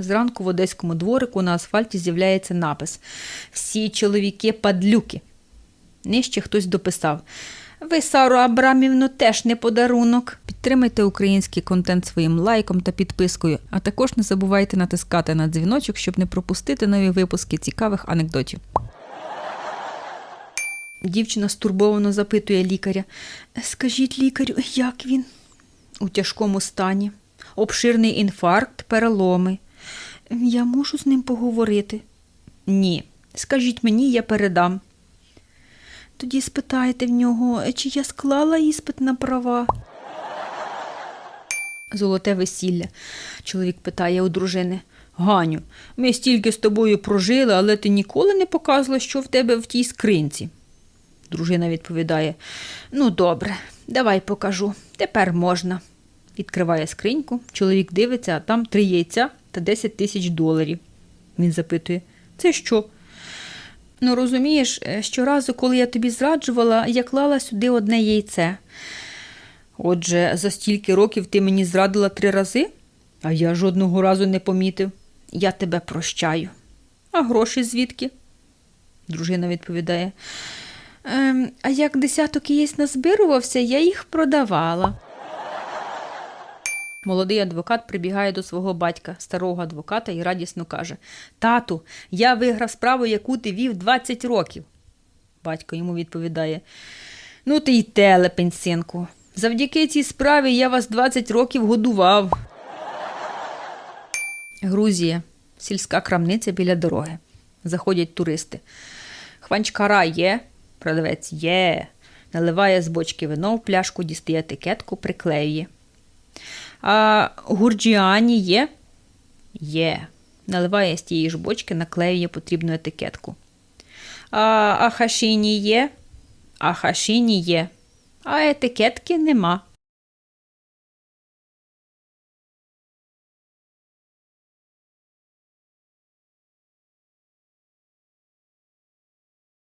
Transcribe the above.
Зранку в одеському дворику на асфальті з'являється напис Всі чоловіки падлюки. Нижче хтось дописав Ви, Сару Абрамівну, теж не подарунок. Підтримайте український контент своїм лайком та підпискою, а також не забувайте натискати на дзвіночок, щоб не пропустити нові випуски цікавих анекдотів. Дівчина стурбовано запитує лікаря Скажіть лікарю, як він? У тяжкому стані. Обширний інфаркт, переломи. Я можу з ним поговорити? Ні. Скажіть мені, я передам. Тоді спитайте в нього, чи я склала іспит на права. Золоте весілля. Чоловік питає у дружини. Ганю, ми стільки з тобою прожили, але ти ніколи не показувала, що в тебе в тій скринці. Дружина відповідає: Ну, добре, давай покажу. Тепер можна. Відкриває скриньку, чоловік дивиться, а там три яйця та 10 тисяч доларів. Він запитує: Це що? Ну, розумієш, е, щоразу, коли я тобі зраджувала, я клала сюди одне яйце. Отже, за стільки років ти мені зрадила три рази, а я жодного разу не помітив. Я тебе прощаю. А гроші звідки? Дружина відповідає. Ем, а як десяток яєць назбирувався, я їх продавала. Молодий адвокат прибігає до свого батька, старого адвоката, і радісно каже: Тату, я виграв справу, яку ти вів 20 років. Батько йому відповідає: Ну, ти й телепень, синку. Завдяки цій справі я вас 20 років годував. Грузія, сільська крамниця біля дороги. Заходять туристи. Хванчкара є, продавець є. Наливає з бочки вино в пляшку, дістає етикетку, приклеює. А гурджіані є? Є. Наливає з тієї ж бочки, наклеює потрібну етикетку. А ахашіні є? Ахашіні є. А етикетки нема.